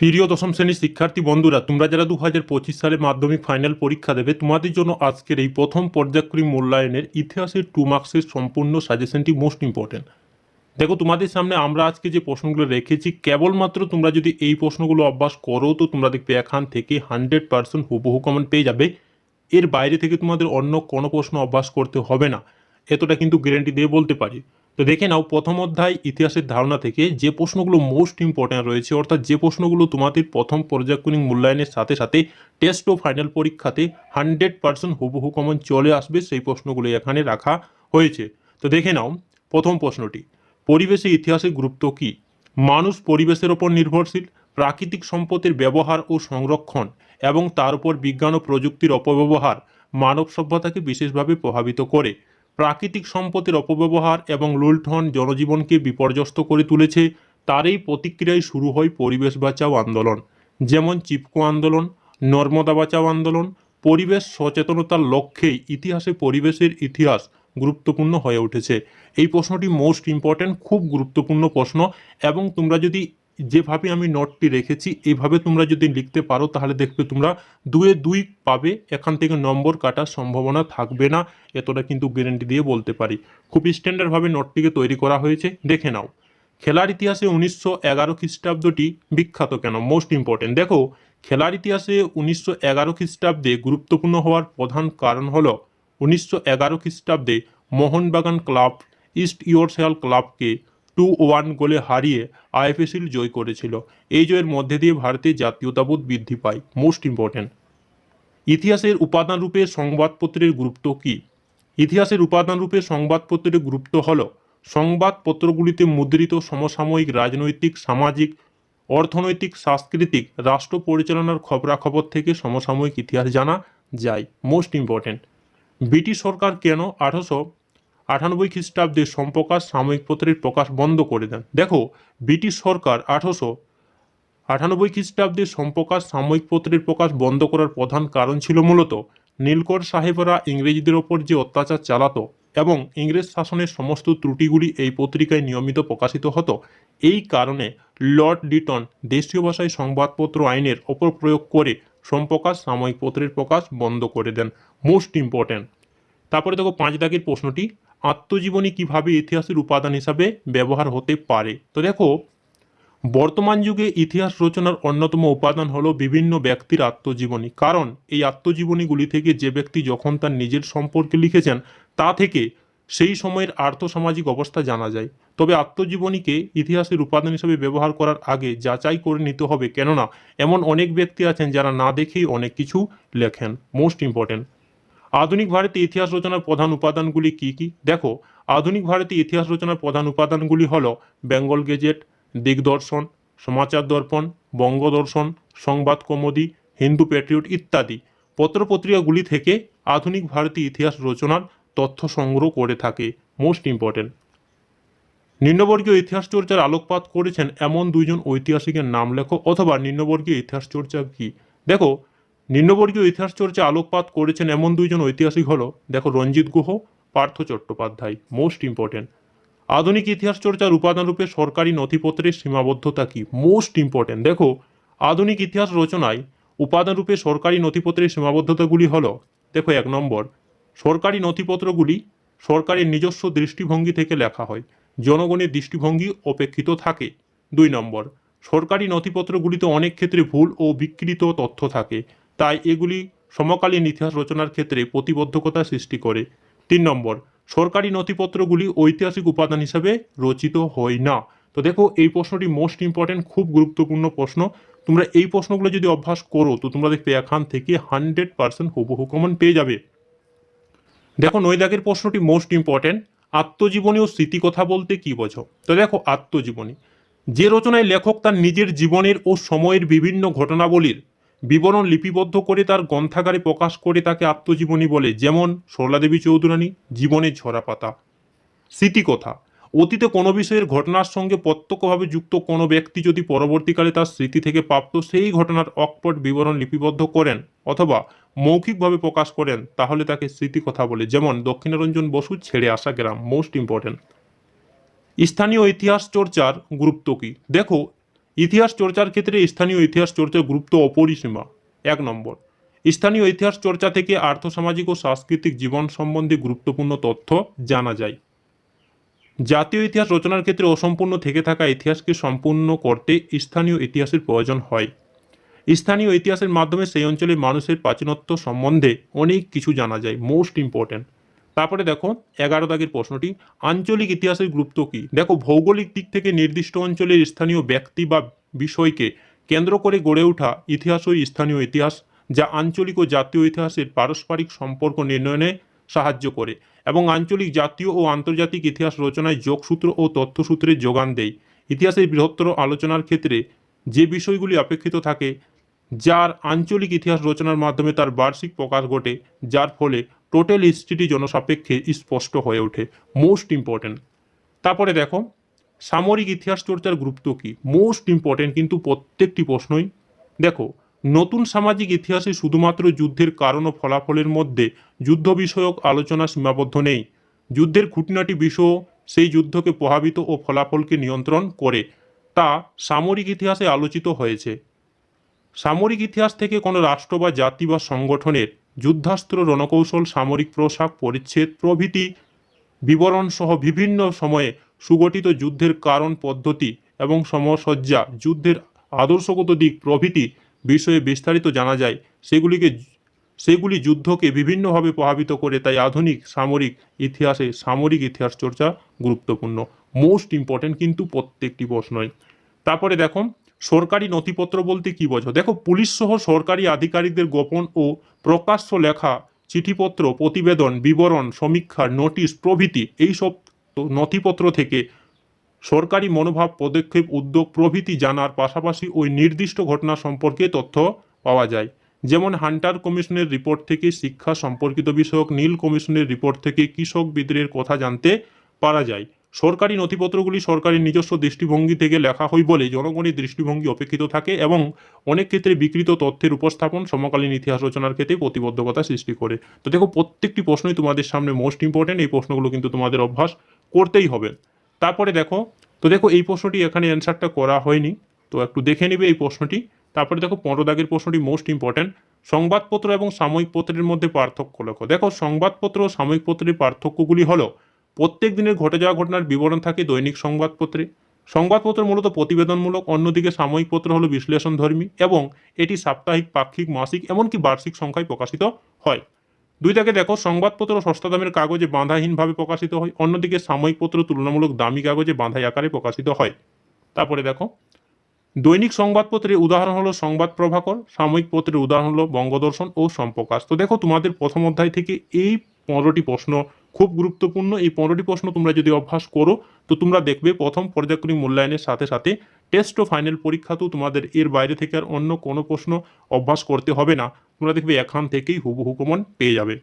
প্রিয় দশম শ্রেণির শিক্ষার্থী বন্ধুরা, তোমরা যারা দু হাজার পঁচিশ সালে মাধ্যমিক ফাইনাল পরীক্ষা দেবে, তোমাদের জন্য আজকের এই প্রথম পর্যায়ক্রমিক মূল্যায়নের ইতিহাসের টু মার্কসের সম্পূর্ণ সাজেশনটি মোস্ট ইম্পর্টেন্ট দেখো, তোমাদের সামনে আমরা আজকে যে প্রশ্নগুলো রেখেছি, কেবলমাত্র তোমরা যদি এই প্রশ্নগুলো অভ্যাস করো, তো তোমরা দেখবে এখান থেকে হান্ড্রেড পার্সেন্ট হুবহু কমন পেয়ে যাবে। এর বাইরে থেকে তোমাদের অন্য কোনো প্রশ্ন অভ্যাস করতে হবে না। এতটা কিন্তু গ্যারেন্টি দিয়ে বলতে পারি। তো দেখে নাও, প্রথম অধ্যায় ইতিহাসের ধারণা থেকে যে প্রশ্নগুলো মোস্ট ইম্পর্ট্যান্ট রয়েছে, অর্থাৎ যে প্রশ্নগুলো তোমাদের প্রথম পর্যায়ক্রমিক মূল্যায়নের সাথে সাথে টেস্ট ও ফাইনাল পরীক্ষাতে হান্ড্রেড পার্সেন্ট হুবহু কমন চলে আসবে, সেই প্রশ্নগুলো এখানে রাখা হয়েছে। তো দেখে নাও, প্রথম প্রশ্নটি, পরিবেশে ইতিহাসের গুরুত্ব কী? মানুষ পরিবেশের ওপর নির্ভরশীল, প্রাকৃতিক সম্পদের ব্যবহার ও সংরক্ষণ এবং তার উপর বিজ্ঞান ও প্রযুক্তির অপব্যবহার মানব সভ্যতাকে বিশেষভাবে প্রভাবিত করে। প্রাকৃতিক সম্পদের অপব্যবহার এবং লুণ্ঠন জনজীবনকে বিপর্যস্ত করে তুলেছে তারই প্রতিক্রিয়ায় শুরু হয় পরিবেশ বাঁচাও আন্দোলন। যেমন চিপকো আন্দোলন, নর্মদা বাঁচাও আন্দোলন, পরিবেশ সচেতনতার লক্ষ্যেই ইতিহাসে পরিবেশের ইতিহাস গুরুত্বপূর্ণ হয়ে উঠেছে। এই প্রশ্নটি মোস্ট ইম্পর্ট্যান্ট খুব গুরুত্বপূর্ণ প্রশ্ন এবং তোমরা যদি যেভাবে আমি নোটটি রেখেছি এইভাবে তোমরা যদি লিখতে পারো, তাহলে দেখবে তোমরা দুয়ে দুই পাবে, এখান থেকে নম্বর কাটার সম্ভাবনা থাকবে না, এতটা কিন্তু গ্যারেন্টি দিয়ে বলতে পারি। খুব স্ট্যান্ডার্ডভাবে নোটটিকে তৈরি করা হয়েছে, দেখে নাও। খেলার ইতিহাসে উনিশশো এগারো খ্রিস্টাব্দটি বিখ্যাত কেন? মোস্ট ইম্পর্টেন্ট দেখো, খেলার ইতিহাসে উনিশশো এগারো খ্রিস্টাব্দে গুরুত্বপূর্ণ হওয়ার প্রধান কারণ হলো, উনিশশো এগারো খ্রিস্টাব্দে মোহনবাগান ক্লাব ইস্ট ইয়র্কশায়ার ক্লাবকে টু ওয়ান গোলে হারিয়ে আইএফএসিল জয় করেছিল। এই জয়ের মধ্যে দিয়ে ভারতের জাতীয়তাবোধ বৃদ্ধি পায়। মোস্ট ইম্পর্টেন্ট ইতিহাসের উপাদান রূপে সংবাদপত্রের গুরুত্ব কী? ইতিহাসের উপাদান রূপে সংবাদপত্রের গুরুত্ব হল সংবাদপত্রগুলিতে মুদ্রিত সমসাময়িক রাজনৈতিক, সামাজিক, অর্থনৈতিক, সাংস্কৃতিক, রাষ্ট্র পরিচালনার খবরাখবর থেকে সমসাময়িক ইতিহাস জানা যায়। মোস্ট ইম্পর্টেন্ট ব্রিটিশ সরকার কেন আঠারোশো আটানব্বই খ্রিস্টাব্দে সম্প্রকাশ, সাময়িক পত্রের প্রকাশ বন্ধ করে দেন। দেখো, ব্রিটিশ সরকার আঠারোশো আটানব্বই খ্রিস্টাব্দে সম্প্রকাশ, সাময়িক পত্রের প্রকাশ বন্ধ করার প্রধান কারণ ছিল মূলত নীলকর সাহেবরা ইংরেজদের ওপর যে অত্যাচার চালাতো এবং ইংরেজ শাসনের সমস্ত ত্রুটিগুলি এই পত্রিকায় নিয়মিত প্রকাশিত হতো, এই কারণে লর্ড লিটন দেশীয় ভাষায় সংবাদপত্র আইনের ওপর প্রয়োগ করে সম্প্রকাশ, সাময়িক পত্রের প্রকাশ বন্ধ করে দেন। মোস্ট ইম্পর্ট্যান্ট তারপরে দেখো, পাঁচ দাগের প্রশ্নটি আত্মজীবনী কীভাবে ইতিহাসের উপাদান হিসাবে ব্যবহার হতে পারে? তো দেখো, বর্তমান যুগে ইতিহাস রচনার অন্যতম উপাদান হলো বিভিন্ন ব্যক্তির আত্মজীবনী। কারণ এই আত্মজীবনীগুলি থেকে যে ব্যক্তি যখন তার নিজের সম্পর্কে লিখেছেন, তা থেকে সেই সময়ের আর্থসামাজিক অবস্থা জানা যায়। তবে আত্মজীবনীকে ইতিহাসের উপাদান হিসেবে ব্যবহার করার আগে যাচাই করে নিতে হবে। কেননা, এমন অনেক ব্যক্তি আছেন যারা না দেখেই অনেক কিছু লেখেন। মোস্ট ইম্পর্টেন্ট আধুনিক ভারতে ইতিহাস রচনার প্রধান উপাদানগুলি কি কি? দেখো, আধুনিক ভারতে ইতিহাস রচনার প্রধান উপাদানগুলি হল বেঙ্গল গেজেট, দিগদর্শন, সমাচার দর্পণ, বঙ্গদর্শন, সংবাদ কৌমুদি, হিন্দু প্যাট্রিয়ট ইত্যাদি। পত্রপত্রিকাগুলি থেকে আধুনিক ভারতীয় ইতিহাস রচনার তথ্য সংগ্রহ করে থাকে। মোস্ট ইম্পর্টেন্ট নিম্নবর্গীয় ইতিহাস চর্চার আলোকপাত করেছেন এমন দুইজন ঐতিহাসিকের নাম লেখো অথবা নিম্নবর্গীয় ইতিহাস চর্চা কি? দেখো নিম্নবর্গীয় ইতিহাস চর্চা আলোকপাত করেছেন এমন দুইজন ঐতিহাসিক হলো, দেখো রঞ্জিত গুহ, পার্থ চট্টোপাধ্যায় মোস্ট ইম্পর্টেন্ট আধুনিক ইতিহাস চর্চার উপাদান রূপে সরকারি নথিপত্রের সীমাবদ্ধতা কি? মোস্ট ইম্পর্টেন্ট দেখো, আধুনিক ইতিহাস রচনায় উপাদান রূপে সরকারি নথিপত্রের সীমাবদ্ধতাগুলি হল, দেখো এক নম্বর, সরকারি নথিপত্রগুলি সরকারের নিজস্ব দৃষ্টিভঙ্গি থেকে লেখা হয়, জনগণের দৃষ্টিভঙ্গি অপেক্ষিত থাকে। দুই নম্বর, সরকারি নথিপত্রগুলিতে অনেক ক্ষেত্রে ভুল ও বিকৃত তথ্য থাকে তাই এগুলি সমকালীন ইতিহাস রচনার ক্ষেত্রে প্রতিবদ্ধকতা সৃষ্টি করে। তিন নম্বর, সরকারি নথিপত্রগুলি ঐতিহাসিক উপাদান হিসাবে রচিত হয় না। তো দেখো, এই প্রশ্নটি মোস্ট ইম্পর্টেন্ট খুব গুরুত্বপূর্ণ প্রশ্ন। তোমরা এই প্রশ্নগুলো যদি অভ্যাস করো, তো তোমরা দেখবে এখান থেকে হান্ড্রেড পার্সেন্ট হুবহু কমন পেয়ে যাবে। দেখো নৈদাগের প্রশ্নটি মোস্ট ইম্পর্টেন্ট আত্মজীবনী ও স্মৃতি কথা বলতে কি বোঝো? তো দেখো, আত্মজীবনী। যে রচনায় লেখক তার নিজের জীবনের ও সময়ের বিভিন্ন ঘটনাবলীর বিবরণ লিপিবদ্ধ করে তার গ্রন্থাগারে প্রকাশ করে তাকে আত্মজীবনী বলে, যেমন সরলাদেবী চৌধুরানী জীবনের ঝরা পাতা স্মৃতিকথা অতীতে কোনো বিষয়ের ঘটনার সঙ্গে প্রত্যক্ষভাবে যুক্ত কোনো ব্যক্তি যদি পরবর্তীকালে তার স্মৃতি থেকে প্রাপ্ত সেই ঘটনার অকপট বিবরণ লিপিবদ্ধ করেন অথবা মৌখিকভাবে প্রকাশ করেন, তাহলে তাকে স্মৃতিকথা বলে, যেমন দক্ষিণারঞ্জন বসু ছেড়ে আসা গ্রাম মোস্ট ইম্পর্টেন্ট স্থানীয় ইতিহাস চর্চার গুরুত্ব কী? দেখো ইতিহাস চর্চার ক্ষেত্রে স্থানীয় ইতিহাস চর্চার গুরুত্ব অপরিসীমা। এক নম্বর, স্থানীয় ইতিহাস চর্চা থেকে আর্থসামাজিক ও সাংস্কৃতিক জীবন সম্বন্ধে গুরুত্বপূর্ণ তথ্য জানা যায়। জাতীয় ইতিহাস রচনার ক্ষেত্রে অসম্পূর্ণ থেকে থাকা ইতিহাসকে সম্পূর্ণ করতে স্থানীয় ইতিহাসের প্রয়োজন হয়। স্থানীয় ইতিহাসের মাধ্যমে সেই অঞ্চলের মানুষের প্রাচীনত্ব সম্বন্ধে অনেক কিছু জানা যায়। মোস্ট ইম্পর্ট্যান্ট তারপরে দেখো, এগারো দাগের প্রশ্নটি, আঞ্চলিক ইতিহাসের গুরুত্ব কী? দেখো, ভৌগোলিক দিক থেকে নির্দিষ্ট অঞ্চলের স্থানীয় ব্যক্তি বা বিষয়কে কেন্দ্র করে গড়ে ওঠা ইতিহাস ও স্থানীয় ইতিহাস, যা আঞ্চলিক ও জাতীয় ইতিহাসের পারস্পরিক সম্পর্ক নির্ণয়নে সাহায্য করে এবং আঞ্চলিক জাতীয় ও আন্তর্জাতিক ইতিহাস রচনায় যোগসূত্র ও তথ্যসূত্রের যোগান দেয়। ইতিহাসের বৃহত্তর আলোচনার ক্ষেত্রে যে বিষয়গুলি অপেক্ষিত থাকে, যার আঞ্চলিক ইতিহাস রচনার মাধ্যমে তার বার্ষিক প্রকাশ ঘটে, যার ফলে টোটাল স্থিতি জনসাপেক্ষে স্পষ্ট হয়ে ওঠে। মোস্ট ইম্পর্ট্যান্ট তারপরে দেখো, সামরিক ইতিহাস চর্চার গুরুত্ব কী? মোস্ট ইম্পর্ট্যান্ট কিন্তু প্রত্যেকটি প্রশ্নই। দেখো, নতুন সামাজিক ইতিহাসে শুধুমাত্র যুদ্ধের কারণ ও ফলাফলের মধ্যে যুদ্ধ বিষয়ক আলোচনা সীমাবদ্ধ নেই। যুদ্ধের খুঁটিনাটি বিষয় সেই যুদ্ধকে প্রভাবিত ও ফলাফলকে নিয়ন্ত্রণ করে, তা সামরিক ইতিহাসে আলোচিত হয়েছে। সামরিক ইতিহাস থেকে কোনো রাষ্ট্র বা জাতি বা সংগঠনের যুদ্ধাস্ত্র রণকৌশল, সামরিক পোশাক, পরিচ্ছেদ প্রভৃতি বিবরণ সহ বিভিন্ন সময়ে সুগঠিত যুদ্ধের কারণ পদ্ধতি এবং সমসজ্জা, যুদ্ধের আদর্শগত দিক প্রভৃতি বিষয়ে বিস্তারিত জানা যায়। সেগুলিকে সেগুলি যুদ্ধকে বিভিন্নভাবে প্রভাবিত করে, তাই আধুনিক, সামরিক ইতিহাসে সামরিক ইতিহাস চর্চা গুরুত্বপূর্ণ। মোস্ট ইম্পর্টেন্ট কিন্তু প্রত্যেকটি প্রশ্নই। তারপরে দেখো সরকারি নথিপত্র বলতে কি বোঝো? দেখো, পুলিশ সহ সরকারি আধিকারিকদের গোপন ও প্রকাশ্য লেখা চিঠিপত্র, প্রতিবেদন, বিবরণ, সমীক্ষা, নোটিশ, প্রভৃতি এইসব নথিপত্র থেকে সরকারি মনোভাব, পদক্ষেপ, উদ্যোগ, প্রভৃতি জানার পাশাপাশি ওই নির্দিষ্ট ঘটনা সম্পর্কে তথ্য পাওয়া যায়। যেমন হান্টার কমিশনের রিপোর্ট থেকে শিক্ষা সম্পর্কিত বিষয়ক, নীল কমিশনের রিপোর্ট থেকে কৃষক বিদ্রোহের কথা জানতে পারা যায়। সরকারি নথিপত্রগুলি সরকারের নিজস্ব দৃষ্টিভঙ্গি থেকে লেখা হয় বলে জনগণের দৃষ্টিভঙ্গি অপেক্ষিত থাকে এবং অনেক ক্ষেত্রে বিকৃত তথ্যের উপস্থাপন সমকালীন ইতিহাস রচনার ক্ষেত্রে প্রতিবদ্ধকতা সৃষ্টি করে। তো দেখো, প্রত্যেকটি প্রশ্নই তোমাদের সামনে মোস্ট ইম্পর্টেন্ট এই প্রশ্নগুলো কিন্তু তোমাদের অভ্যাস করতেই হবে। তারপরে দেখো, তো দেখো, এই প্রশ্নটি এখানে অ্যান্সারটা করা হয়নি। তো একটু দেখে নেবে এই প্রশ্নটি। তারপরে দেখো, পনেরো দাগের প্রশ্নটি মোস্ট ইম্পর্ট্যান্ট সংবাদপত্র এবং সাময়িক পত্রের মধ্যে পার্থক্য লেখো। দেখো, সংবাদপত্র ও সাময়িক পত্রের পার্থক্যগুলি হলো প্রত্যেক দিনের ঘটে যাওয়া ঘটনার বিবরণ থাকে দৈনিক সংবাদপত্রে। সংবাদপত্র মূলত প্রতিবেদনমূলক, অন্যদিকে সাময়িক পত্র হলো বিশ্লেষণধর্মী এবং এটি সাপ্তাহিক, পাক্ষিক, মাসিক এমনকি বার্ষিক সংখ্যায় প্রকাশিত হয়। দুই থেকে দেখো, সংবাদপত্র সস্তা দামের কাগজে বাঁধাহীনভাবে প্রকাশিত হয়, অন্যদিকে সাময়িক পত্র তুলনামূলক দামি কাগজে বাঁধাই আকারে প্রকাশিত হয়। তারপরে দেখো, দৈনিক সংবাদপত্রের উদাহরণ হলো সংবাদ প্রভাকর, সাময়িক পত্রের উদাহরণ হলো বঙ্গদর্শন ও সম্প্রকাশ। তো দেখো, তোমাদের প্রথম অধ্যায় থেকে এই পনেরোটি প্রশ্ন খুব গুরুত্বপূর্ণ। এই পনেরোটি প্রশ্ন তোমরা যদি অভ্যাস করো, তো তোমরা দেখবে প্রথম পর্যায়ক্রমিক মূল্যায়নের সাথে সাথে টেস্ট ও ফাইনাল পরীক্ষাতেও তোমাদের এর বাইরে থেকে আর অন্য কোনো প্রশ্ন অভ্যাস করতে হবে না। তোমরা দেখবে এখান থেকেই হুবহু কমন পেয়ে যাবে।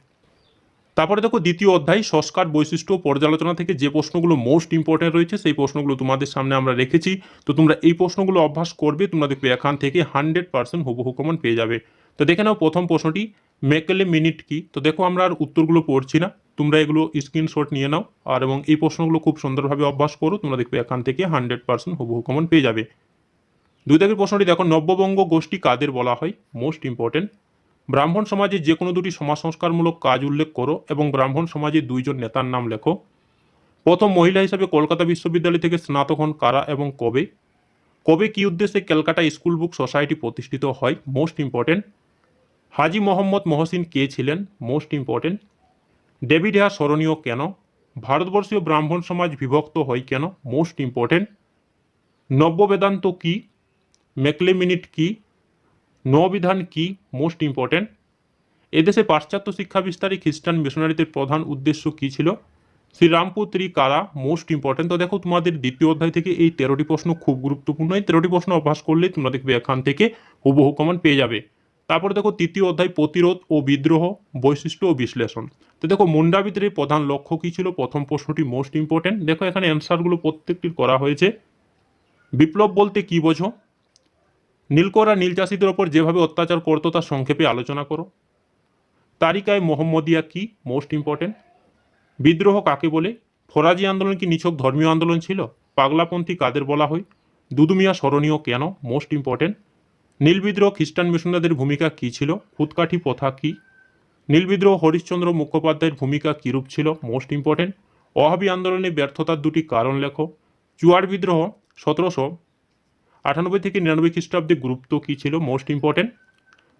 তারপরে দেখো দ্বিতীয় অধ্যায়, সংস্কার বৈশিষ্ট্য পর্যালোচনা থেকে যে প্রশ্নগুলো মোস্ট ইম্পর্টেন্ট রয়েছে, সেই প্রশ্নগুলো তোমাদের সামনে আমরা রেখেছি। তো তোমরা এই প্রশ্নগুলো অভ্যাস করবে, তোমরা দেখবে এখান থেকে হান্ড্রেড পার্সেন্ট হুবহু কমন পেয়ে যাবে। তো দেখে নাও প্রথম প্রশ্নটি মেকেলে মিনিট কি তো দেখো আমরা আর উত্তরগুলো পড়ছি না। তোমরা এগুলো স্ক্রিনশট নিয়ে নাও। আর এবং এই প্রশ্নগুলো খুব সুন্দরভাবে অভ্যাস করো। তোমরা দেখবে এখান থেকে হান্ড্রেড পার্সেন্ট হুবহু কমন পেয়ে যাবে। দুই দাগের প্রশ্নটি দেখো, নব্যবঙ্গ গোষ্ঠী কাদের বলা হয়? মোস্ট ইম্পর্টেন্ট ব্রাহ্মণ সমাজে যে কোনো দুটি সমাজ সংস্কারমূলক কাজ উল্লেখ করো এবং ব্রাহ্মণ সমাজে দুইজন নেতার নাম লেখো। প্রথম মহিলা হিসাবে কলকাতা বিশ্ববিদ্যালয় থেকে স্নাতক হন কারা এবং কবে? কবে কি উদ্দেশ্যে ক্যালকাটা স্কুল বুক সোসাইটি প্রতিষ্ঠিত হয়? মোস্ট ইম্পর্টেন্ট হাজি মোহাম্মদ মহসিন কে ছিলেন? মোস্ট ইম্পর্টেন্ট ডেভিড হেয়ার স্মরণীয় কেন? ভারতবর্ষীয় ব্রাহ্মণ সমাজ বিভক্ত হয় কেন? মোস্ট ইম্পর্টেন্ট নব্য বেদান্ত কী? মেকলে মিনিট কী? নবিধান কি? মোস্ট ইম্পর্টেন্ট এদেশে পাশ্চাত্য শিক্ষা বিস্তারে খ্রিস্টান মিশনারিদের প্রধান উদ্দেশ্য কী ছিল? শ্রীরামপুত্রী কারা মোস্ট ইম্পর্টেন্ট তো দেখো, তোমাদের দ্বিতীয় অধ্যায় থেকে এই তেরোটি প্রশ্ন খুব গুরুত্বপূর্ণ। এই তেরোটি প্রশ্ন অভ্যাস করলেই তোমরা দেখবে এখান থেকে হুবহু কমন পেয়ে যাবে। তারপরে দেখো তৃতীয় অধ্যায় প্রতিরোধ ও বিদ্রোহ, বৈশিষ্ট্য ও বিশ্লেষণ। তো দেখো মুন্ডা বিদ্রোহের প্রধান লক্ষ্য কী ছিল? প্রথম প্রশ্নটি মোস্ট ইম্পর্টেন্ট দেখো এখানে অ্যান্সারগুলো প্রত্যেকটির করা হয়েছে। বিপ্লব বলতে কী বোঝো? নীলকরা নীল চাষিদের ওপর যেভাবে অত্যাচার করতো তার সংক্ষেপে আলোচনা করো। তারিকায় মোহাম্মদিয়া কি? মোস্ট ইম্পর্টেন্ট বিদ্রোহ কাকে বলে? ফরাজি আন্দোলন কি নিছক ধর্মীয় আন্দোলন ছিল? পাগলাপন্থী কাদের বলা হয়? দুদুমিয়া স্মরণীয় কেন? মোস্ট ইম্পর্টেন্ট নীল বিদ্রোহ খ্রিস্টান মিশনারিদের ভূমিকা কী ছিল? খুদকাঠি প্রথা কী? নীল বিদ্রোহ হরিশ্চন্দ্র মুখোপাধ্যায়ের ভূমিকা কীরূপ ছিল? Most important. ওহাবি আন্দোলনে ব্যর্থতার দুটি কারণ লেখো। চুয়ার বিদ্রোহ সতেরোশো আটানব্বই থেকে নিরানব্বই খ্রিস্টাব্দে গুরুত্ব কী ছিল? Most important.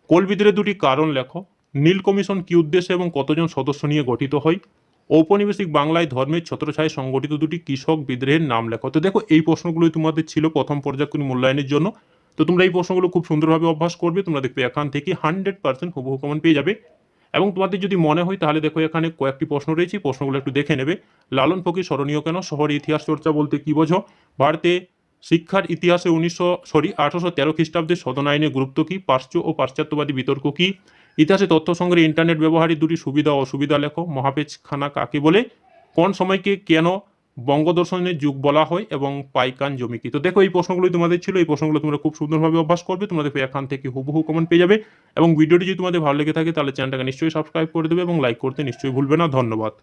কোল বিদ্রোহের দুটি কারণ লেখো। নীল কমিশন কী উদ্দেশ্যে এবং কতজন সদস্য নিয়ে গঠিত হয়? ঔপনিবেশিক বাংলায় ধর্মের ছত্রছায় সংগঠিত দুটি কৃষক বিদ্রোহের নাম লেখো। তো দেখো, এই প্রশ্নগুলোই তোমাদের ছিল প্রথম পর্যায়ক্রমিক মূল্যায়নের জন্য। তো তোমরা এই প্রশ্নগুলো খুব সুন্দরভাবে অভ্যাস করবে, তোমরা দেখবে এখান থেকে হান্ড্রেড পার্সেন্ট হুবহু কমন পেয়ে যাবে। এবং তোমাদের যদি মনে হয় তাহলে দেখো এখানে কয়েকটি প্রশ্ন রয়েছে প্রশ্নগুলো একটু দেখে নেবে। লালন ফকির স্মরণীয় কেন? শহরে ইতিহাস চর্চা বলতে কি বোঝো? ভারতে শিক্ষার ইতিহাসে উনিশশো সরি আঠারোশো তেরো খ্রিস্টাব্দের সদন আইনের গুরুত্ব কী? পাশ্চাত্য ও পাশ্চাত্যবাদী বিতর্ক কী? ইতিহাসে তথ্য সংগ্রহে ইন্টারনেট ব্যবহারের দুটি সুবিধা অসুবিধা লেখো। মহাপেজ খানা কাকে বলে? কোন সময়কে কেন বঙ্গদর্শনের যুগ বলা হয় এবং পাইকান জমি কি? তো দেখো, এই প্রশ্নগুলোই তোমাদের ছিল, এই প্রশ্নগুলো তোমরা খুব সুন্দরভাবে অভ্যাস করবে, তোমাদের এখান থেকে হুবহু কমেন্ট পেয়ে যাবে এবং ভিডিওটি যদি তোমাদের ভালো লেগে থাকে, তাহলে চ্যানেলটাকে নিশ্চয়ই সাবস্ক্রাইব করে দেবে এবং লাইক করতে নিশ্চয়ই ভুলবে না। ধন্যবাদ।